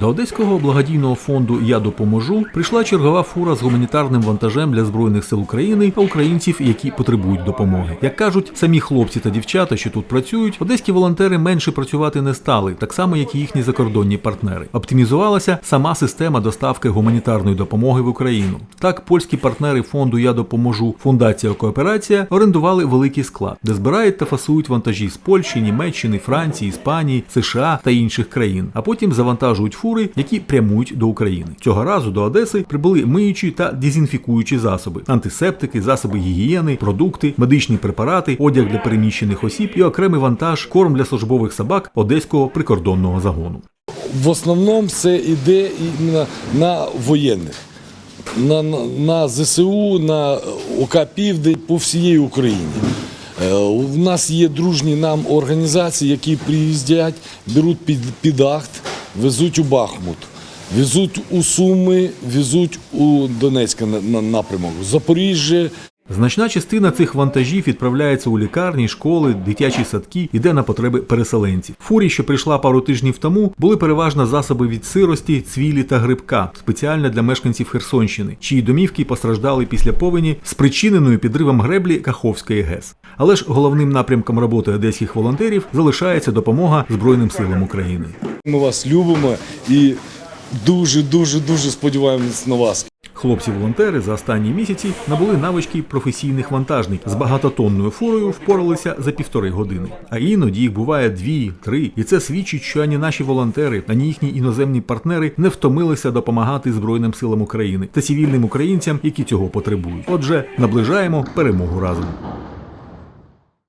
До одеського благодійного фонду Я допоможу прийшла чергова фура з гуманітарним вантажем для збройних сил України та українців, які потребують допомоги. Як кажуть самі хлопці та дівчата, що тут працюють, одеські волонтери менше працювати не стали, так само як і їхні закордонні партнери. Оптимізувалася сама система доставки гуманітарної допомоги в Україну. Так, польські партнери фонду Я допоможу Фундація Кооперація орендували великий склад, де збирають та фасують вантажі з Польщі, Німеччини, Франції, Іспанії, США та інших країн, а потім завантажують фури, які прямують до України. Цього разу до Одеси прибули миючі та дезінфікуючі засоби, антисептики, засоби гігієни, продукти, медичні препарати, одяг для переміщених осіб і окремий вантаж, корм для службових собак одеського прикордонного загону. В основному це йде іменно на воєнних, на, на, на ЗСУ, на ОК Південь по всій Україні. Е, У нас є дружні нам організації, які приїздять, беруть під, під акт, везуть у Бахмут, везуть у Суми, везуть у на- напрямок, Запоріжжя. Значна частина цих вантажів відправляється у лікарні, школи, дитячі садки, іде на потреби переселенців. Фурі, що прийшла пару тижнів тому, були переважно засоби від сирості, цвілі та грибка, спеціально для мешканців Херсонщини, чиї домівки постраждали після повені, спричиненої підривом греблі Каховської ГЕС. Але ж головним напрямком роботи одеських волонтерів залишається допомога Збройним силам України. Ми вас любимо і дуже, дуже, дуже сподіваємось на вас. Хлопці-волонтери за останні місяці набули навички професійних вантажників з багатотонною фурою впоралися за півтори години. А іноді їх буває дві, три, і це свідчить, що ані наші волонтери, ані їхні іноземні партнери не втомилися допомагати Збройним силам України та цивільним українцям, які цього потребують. Отже, наближаємо перемогу разом.